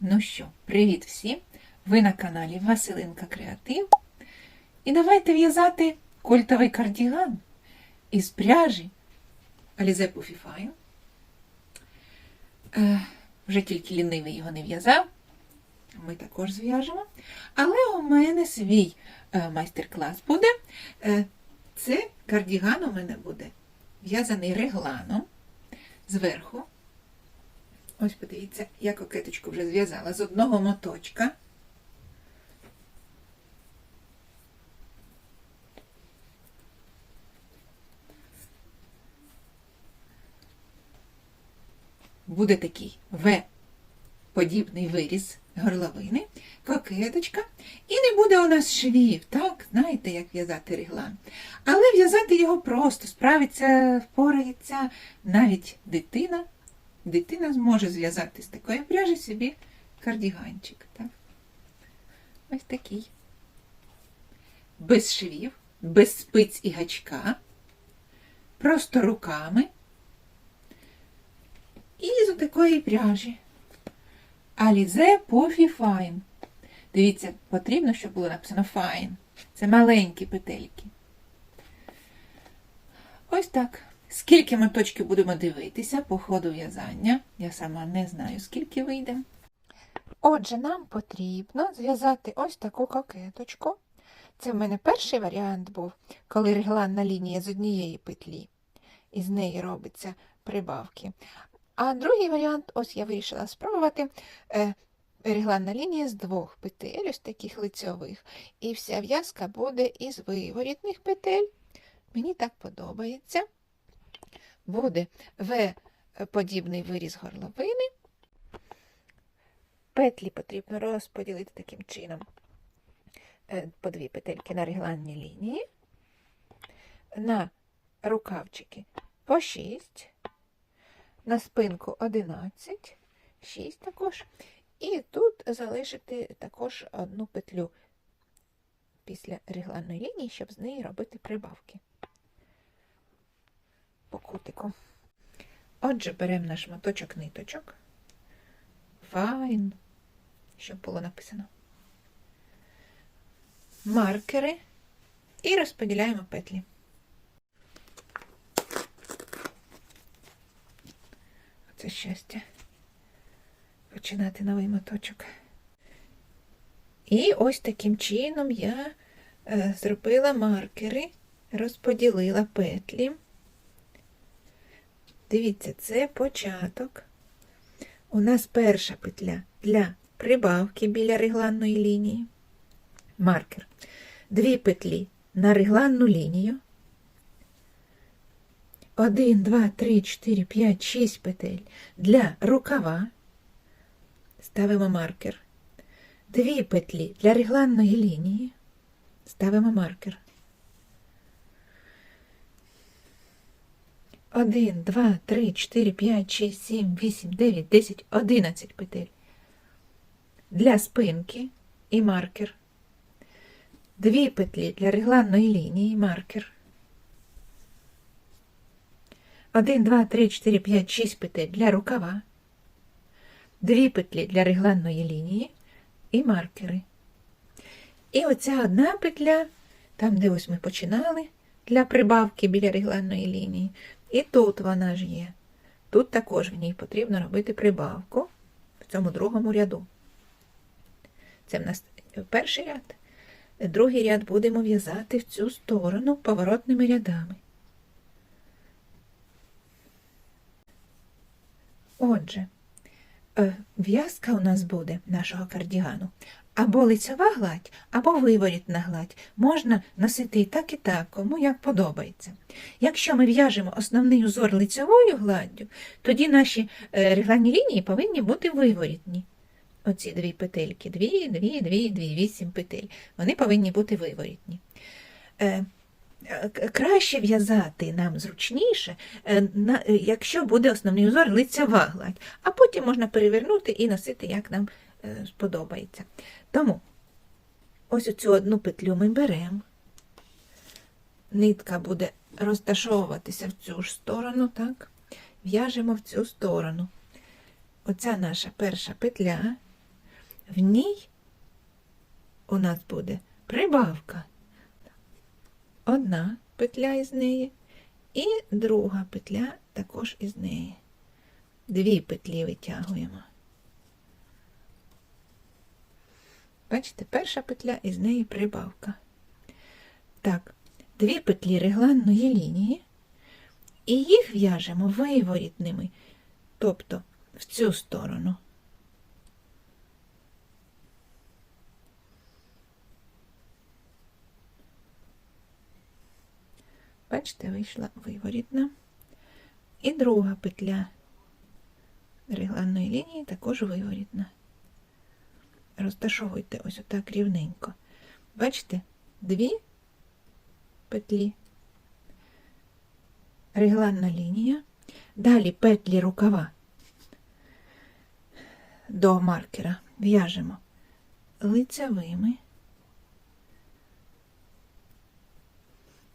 Ну що, привіт всім! Ви на каналі Василинка Креатив. І давайте в'язати кольтовий кардіган із пряжі Alize Puffy Е, вже тільки лінивий його не в'язав. Ми також зв'яжемо. Але у мене свій е, майстер-клас буде. Е, це кардіган у мене буде в'язаний регланом зверху. Ось подивіться, я кокеточку вже зв'язала з одного моточка. Буде такий В-подібний виріз горловини, кокеточка. І не буде у нас швів, так? Знаєте, як в'язати реглан. Але в'язати його просто, справиться, впорається навіть дитина. Дитина зможе зв'язати з такої пряжі собі кардіганчик. Так? Ось такий. Без швів, без спиць і гачка. Просто руками. І з такої пряжі. Alize Puffy Fine. Дивіться, потрібно, щоб було написано Fine. Це маленькі петельки. Ось так. Скільки моточків будемо дивитися по ходу в'язання. Я сама не знаю, скільки вийде. Отже, нам потрібно зв'язати ось таку кокеточку. Це в мене перший варіант був, коли регланна лінія з однієї петлі, і з неї робиться прибавки. А другий варіант, ось я вирішила спробувати е, регланна лінія з двох петель, ось таких лицьових. І вся в'язка буде із виворітних петель. Мені так подобається. Буде В-подібний виріз горловини. Петлі потрібно розподілити таким чином е, по дві петельки на регланні лінії, на рукавчики по 6, на спинку 11, 6 також. І тут залишити також одну петлю після регланної лінії, щоб з неї робити прибавки по кутику. Отже, беремо наш моточок ниточок. Файн, щоб було написано. Маркери і розподіляємо петлі. Це щастя. Починати новий моточок. І ось таким чином я е, зробила маркери, розподілила петлі. Дивіться, це початок. У нас перша петля для прибавки біля регланної лінії. Маркер. Дві петлі на регланну лінію. 1, 2, 3, 4, 5, 6 петель для рукава. Ставимо маркер. Дві петлі для регланної лінії. Ставимо маркер. 1, 2, 3, 4, 5, 6, 7, 8, 9, 10, 11 петель. Для спинки і маркер. Дві петлі для регланної лінії і маркер. 1, 2, 3, 4, 5, 6 петель для рукава. Дві петлі для регланної лінії і маркери. І оця одна петля, там, де ось ми починали, для прибавки біля регланної лінії. І тут вона ж є. Тут також в ній потрібно робити прибавку в цьому другому ряду. Це в нас перший ряд. Другий ряд будемо в'язати в цю сторону поворотними рядами. Отже, е, в'язка у нас буде нашого кардігану або лицьова гладь, або виворітна гладь. Можна носити і так, і так, кому як подобається. Якщо ми в'яжемо основний узор лицьовою гладдю, тоді наші е, регланні лінії повинні бути виворітні. Оці дві петельки, дві, дві, дві, дві, вісім петель. Вони повинні бути виворітні. Е, е, Краще в'язати нам зручніше, якщо буде основний узор лицьова гладь, а потім можна перевернути і носити, як нам сподобається. Тому ось цю одну петлю ми беремо, нитка буде розташовуватися в цю ж сторону, так? В'яжемо в цю сторону. Оця наша перша петля, В ній у нас буде прибавка. Одна петля із неї і друга петля також із неї. Дві петлі витягуємо. Бачите, перша петля із неї прибавка. Так, дві петлі регланної лінії, і їх в'яжемо виворітними, тобто в цю сторону. Бачите, вийшла виворітна. І друга петля регланної лінії також виворітна. Розташовуйте ось отак рівненько. Бачите, дві петлі, регланна лінія, далі петлі рукава. До маркера. В'яжемо лицевими,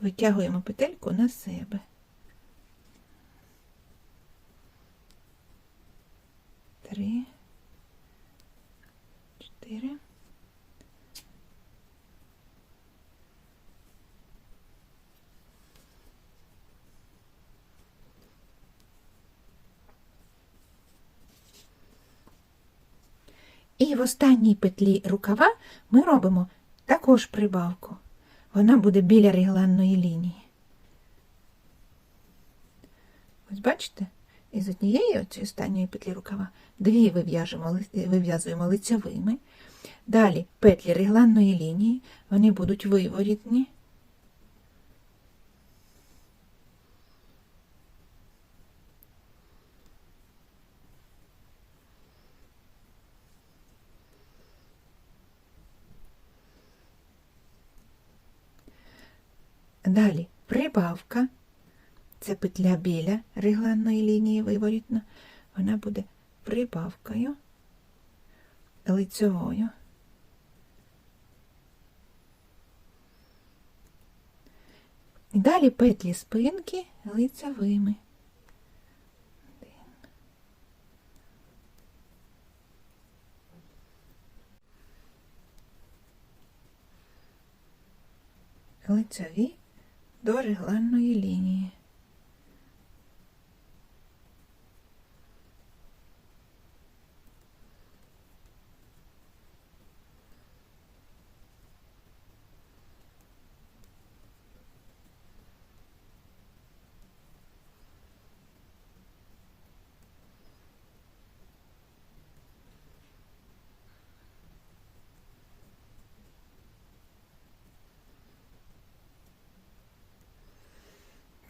витягуємо петельку на себе. Три, І в останній петлі рукава ми робимо також прибавку. Вона буде біля регланної лінії. Ось бачите? Із однієї останньої петлі рукава дві вив'язуємо лицевими. Далі петлі регланної лінії, вони будуть виворітні. Далі прибавка. Це петля біля регланної лінії виворітна. Вона буде прибавкою лицевою. І далі петлі спинки лицевими. Лицеві до регланної лінії.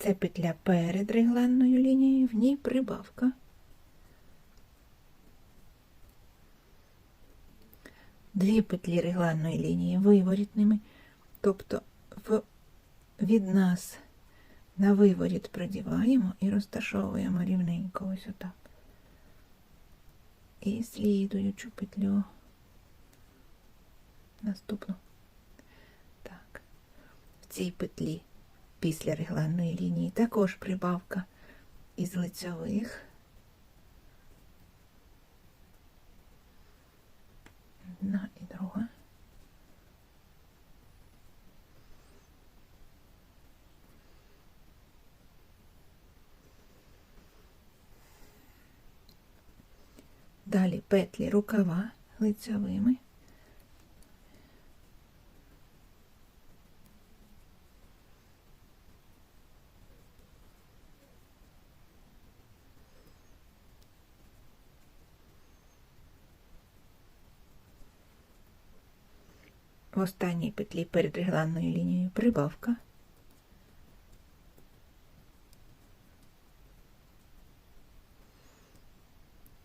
Це петля перед регланною лінією, в ній прибавка. Дві петлі регланної лінії виворітними, тобто в, від нас на виворіт продіваємо і розташовуємо рівненько ось отак. І слідуючу петлю. Наступну. Так. В цій петлі після регланної лінії також прибавка із лицьових. Одна і друга. Далі петлі рукава лицьовими. Останній петлі перед регланною лінією прибавка.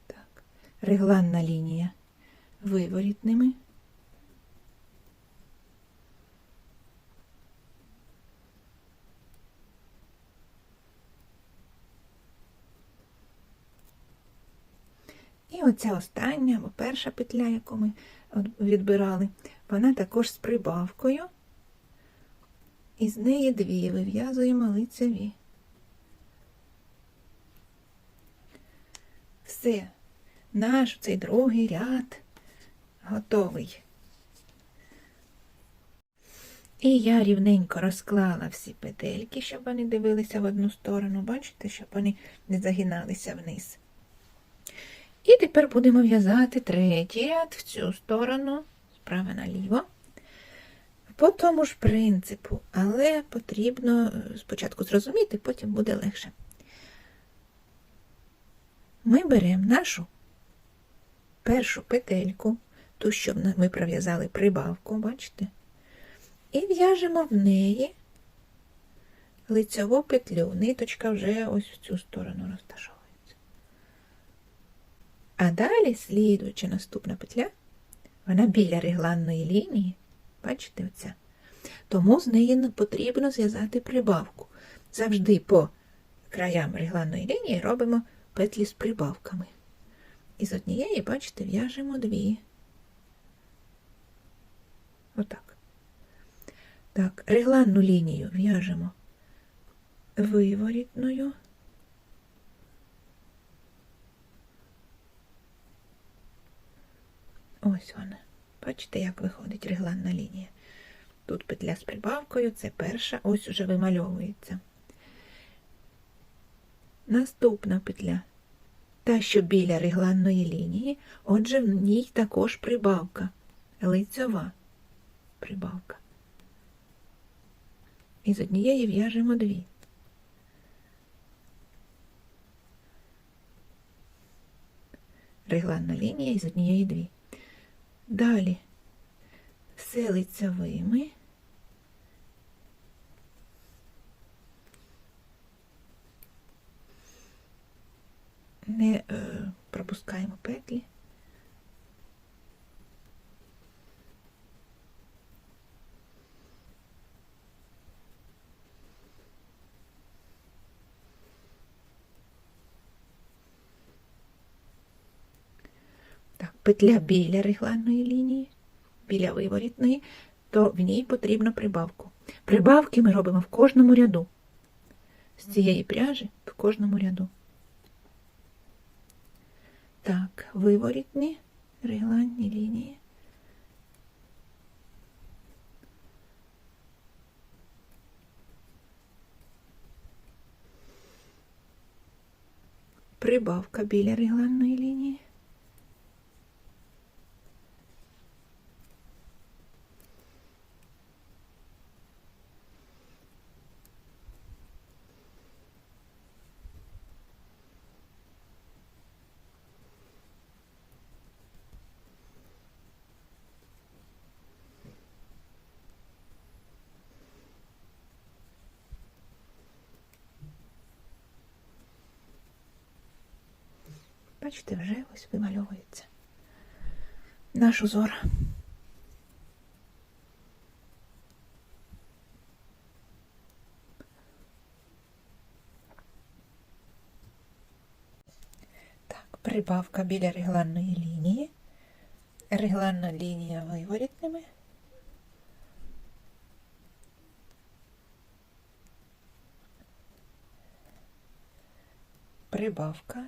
Так. Регланна лінія виворітними. І оця остання або перша петля, яку ми відбирали, вона також з прибавкою. І з неї дві вив'язуємо лицеві. Все, наш цей другий ряд готовий. І я рівненько розклала всі петельки, щоб вони дивилися в одну сторону, бачите, щоб вони не загиналися вниз. І тепер будемо в'язати третій ряд в цю сторону, справа наліво. По тому ж принципу, але потрібно е, спочатку зрозуміти, потім буде легше. Ми беремо нашу першу петельку, ту, що ми пров'язали прибавку, бачите? І в'яжемо в неї лицьову петлю. Ниточка вже ось в цю сторону розташовується. А далі, слідуюча наступна петля, вона біля регланної лінії, бачите, оця. Тому з неї потрібно зв'язати прибавку. Завжди по краям регланної лінії робимо петлі з прибавками. І з однієї, бачите, в'яжемо дві. Отак. Так, регланну лінію в'яжемо виворітною. Ось вона. Бачите, як виходить регланна лінія. Тут петля з прибавкою, це перша, ось уже вимальовується. Наступна петля. Та, що біля регланної лінії, отже, в ній також прибавка, лицьова прибавка. І з однієї в'яжемо дві. Регланна лінія і з однієї дві. Далі все лицевими. Не е, пропускаємо петлі. Петля біля регланної лінії, біля виворітної, то в ній потрібно прибавку. Прибавки ми робимо в кожному ряду. З цієї пряжі в кожному ряду. Так, виворітні регланні лінії. Прибавка біля регланної лінії. Бачите, вже ось вимальовується наш узор. Так, прибавка біля регланної лінії. Регланна лінія виворітними. Прибавка.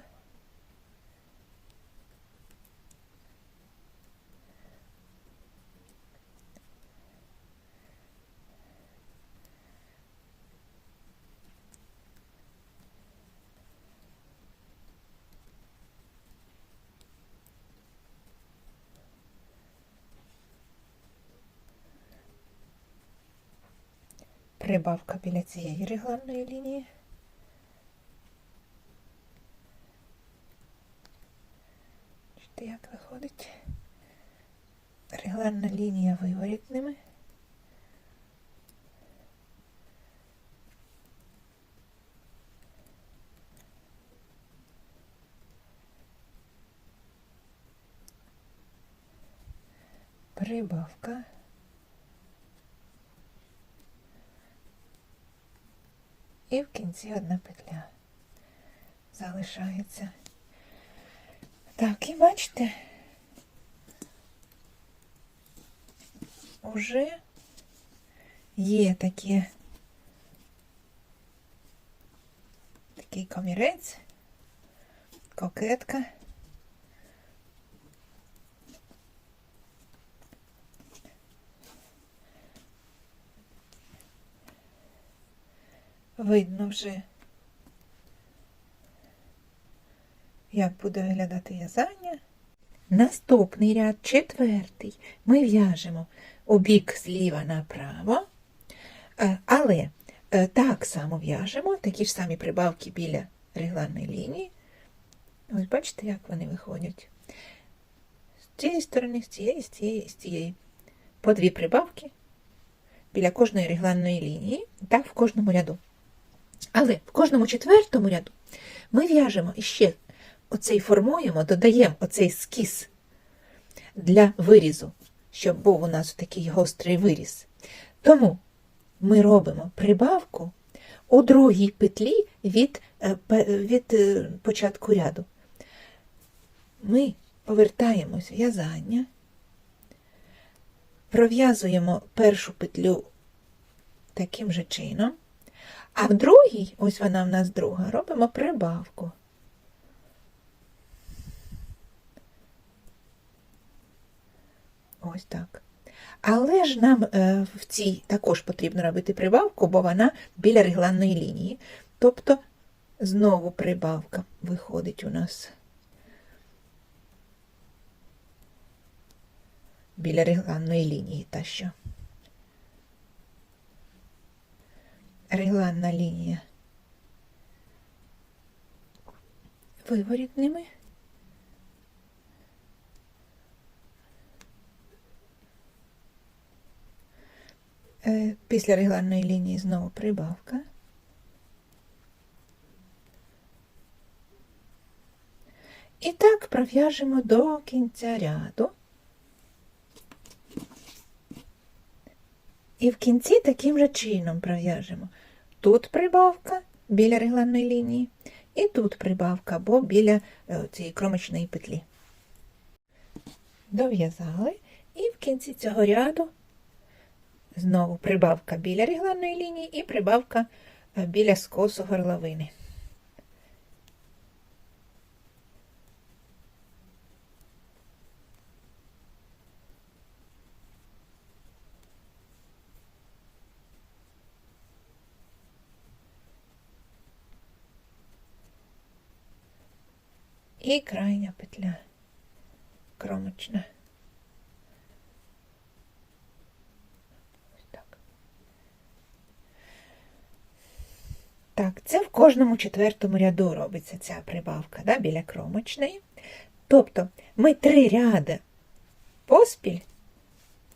Прибавка біля цієї регланної лінії. Бачите, як виходить? Регланна лінія виворітними. Прибавка. І в кінці одна петля залишається. Так, і бачите, уже є такі, такий комірець, кокетка. Видно вже, як буде виглядати в'язання. Наступний ряд, четвертий, ми в'яжемо у бік зліва направо, е, але е, так само в'яжемо такі ж самі прибавки біля регланної лінії. Ось бачите, як вони виходять. З цієї сторони, з цієї, з цієї, з цієї. По дві прибавки біля кожної регланної лінії, так в кожному ряду. Але в кожному четвертому ряду ми в'яжемо іще оцей формуємо, додаємо оцей скіс для вирізу, щоб був у нас такий гострий виріз. Тому ми робимо прибавку у другій петлі від, е, від е, початку ряду. Ми повертаємось в'язання, пров'язуємо першу петлю таким же чином, а в другій, ось вона в нас друга, робимо прибавку. Ось так. Але ж нам е, в цій також потрібно робити прибавку, бо вона біля регланної лінії. Тобто знову прибавка виходить у нас біля регланної лінії. Та що. Регланна лінія виворітними. Е, Після регланної лінії знову прибавка. І так пров'яжемо до кінця ряду. І в кінці таким же чином пров'яжемо. Тут прибавка біля регланної лінії, і тут прибавка, бо біля е, цієї кромочної петлі. Дов'язали, і в кінці цього ряду Знову прибавка біля регланної лінії і прибавка е, біля скосу горловини. І крайня петля кромочна. Так. Це в кожному четвертому ряду робиться ця прибавка да, біля кромочної. Тобто ми три ряди поспіль,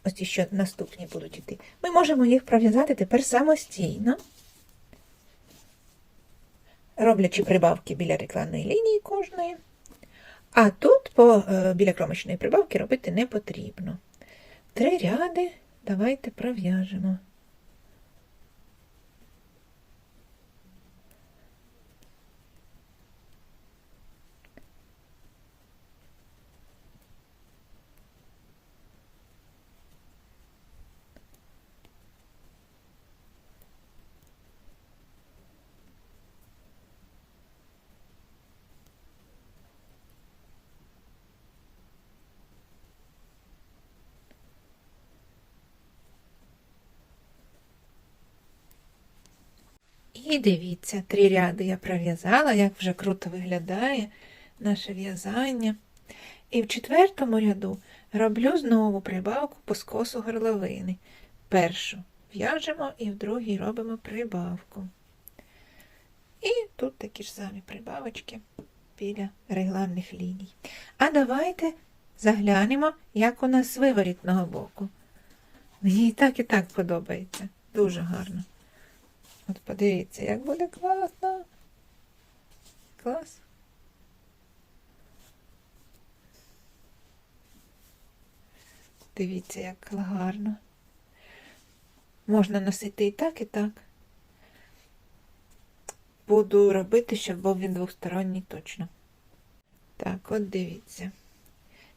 ось ті, що наступні будуть йти, ми можемо їх пров'язати тепер самостійно, роблячи прибавки біля рекламної лінії кожної. А тут по, е, біля кромочної прибавки робити не потрібно. Три ряди давайте пров'яжемо. І дивіться, три ряди я пров'язала, як вже круто виглядає наше в'язання. І в четвертому ряду роблю знову прибавку по скосу горловини. Першу в'яжемо і в другій робимо прибавку. І тут такі ж самі прибавочки біля регланних ліній. А давайте заглянемо, як у нас з виворітного боку. Мені і так, і так подобається. Дуже гарно. От подивіться, як буде класно. Клас. Дивіться, як гарно. Можна носити і так, і так. Буду робити, щоб був він двосторонній точно. Так, от дивіться.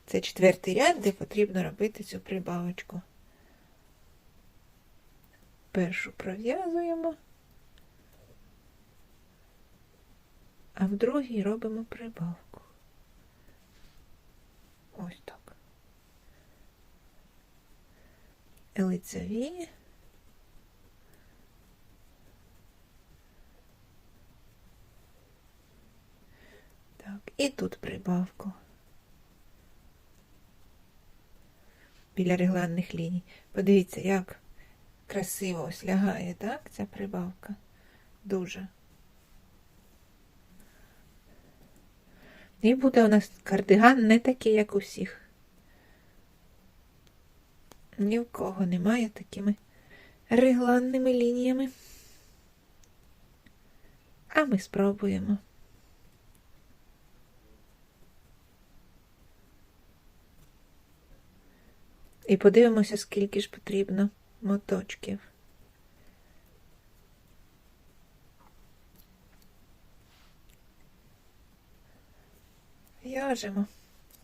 Це четвертий ряд, де потрібно робити цю прибавочку. Першу пров'язуємо. а в другій робимо прибавку. Ось так. Лицеві. Так, і тут прибавку. Біля регланних ліній. Подивіться, як красиво ось лягає, так, ця прибавка. Дуже. І буде у нас кардиган не такий, як у всіх. Ні в кого немає такими регланними лініями. А ми спробуємо. І подивимося, скільки ж потрібно моточків. В'яжемо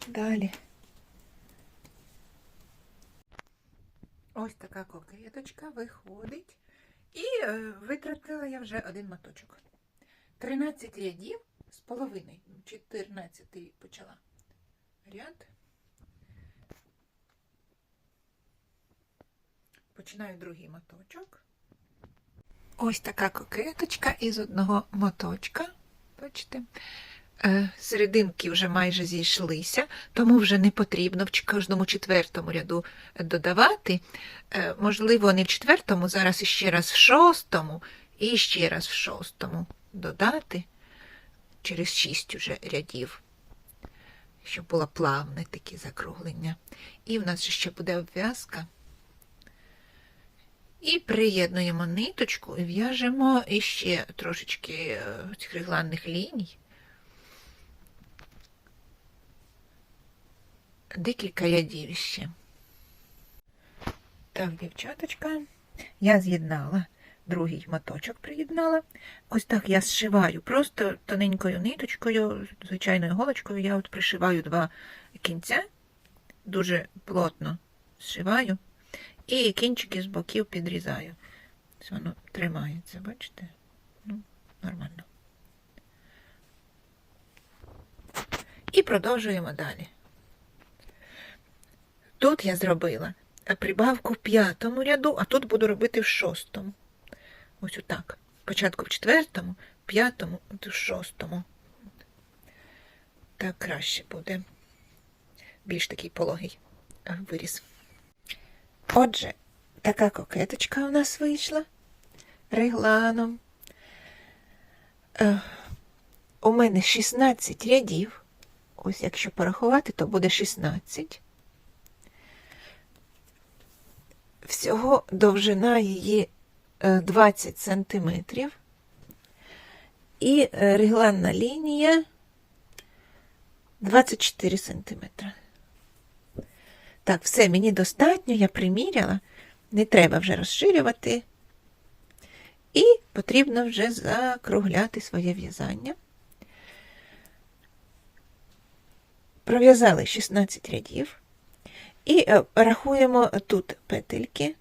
далі. Ось така кокеточка виходить. І е, витратила я вже один моточок. 13 рядів з половиною. 14 почала ряд. Починаю другий моточок. Ось така кокеточка із одного моточка. Бачите? Е, Серединки вже майже зійшлися, тому вже не потрібно в кожному четвертому ряду додавати. Е, Можливо, не в четвертому, зараз іще раз в шостому і ще раз в шостому додати через шість уже рядів, щоб було плавне таке закруглення. І в нас ще буде обв'язка. І приєднуємо ниточку і в'яжемо іще трошечки е, цих регланних ліній. Декілька рядів ще. Так, дівчаточка, я з'єднала другий моточок приєднала. Ось так я зшиваю просто тоненькою ниточкою, звичайною голочкою. Я от пришиваю два кінця, дуже плотно зшиваю. І кінчики з боків підрізаю. Ось воно тримається, бачите? Ну, нормально. І продовжуємо далі. Тут я зробила прибавку в п'ятому ряду, а тут буду робити в шостому. Ось отак. Спочатку в четвертому, п'ятому, в шостому. Так краще буде. Більш такий пологий виріс. Отже, така кокеточка у нас вийшла регланом. Е, у мене 16 рядів. Ось якщо порахувати, то буде 16. Всього довжина її 20 сантиметрів. І е, регланна лінія 24 сантиметри. Так, все, мені достатньо, я приміряла, не треба вже розширювати. І потрібно вже закругляти своє в'язання. Пров'язали 16 рядів. І е, рахуємо тут петельки.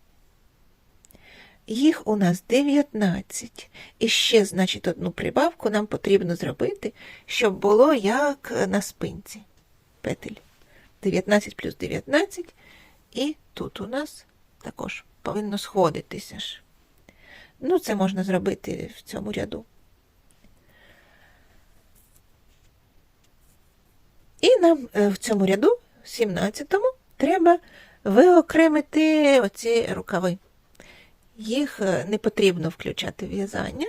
Їх у нас 19. І ще, значить, одну прибавку нам потрібно зробити, щоб було як на спинці петель. 19 плюс 19. І тут у нас також повинно сходитися ж. Ну, це можна зробити в цьому ряду. І нам е, в цьому ряду, 17-му, треба виокремити оці рукави. Їх е, не потрібно включати в в'язання.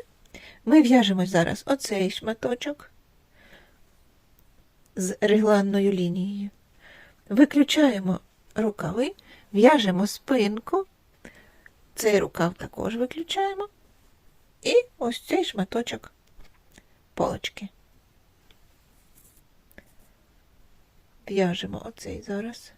Ми в'яжемо зараз оцей шматочок з регланною лінією. Виключаємо рукави, в'яжемо спинку, цей рукав також виключаємо. І ось цей шматочок полочки. В'яжемо оцей зараз.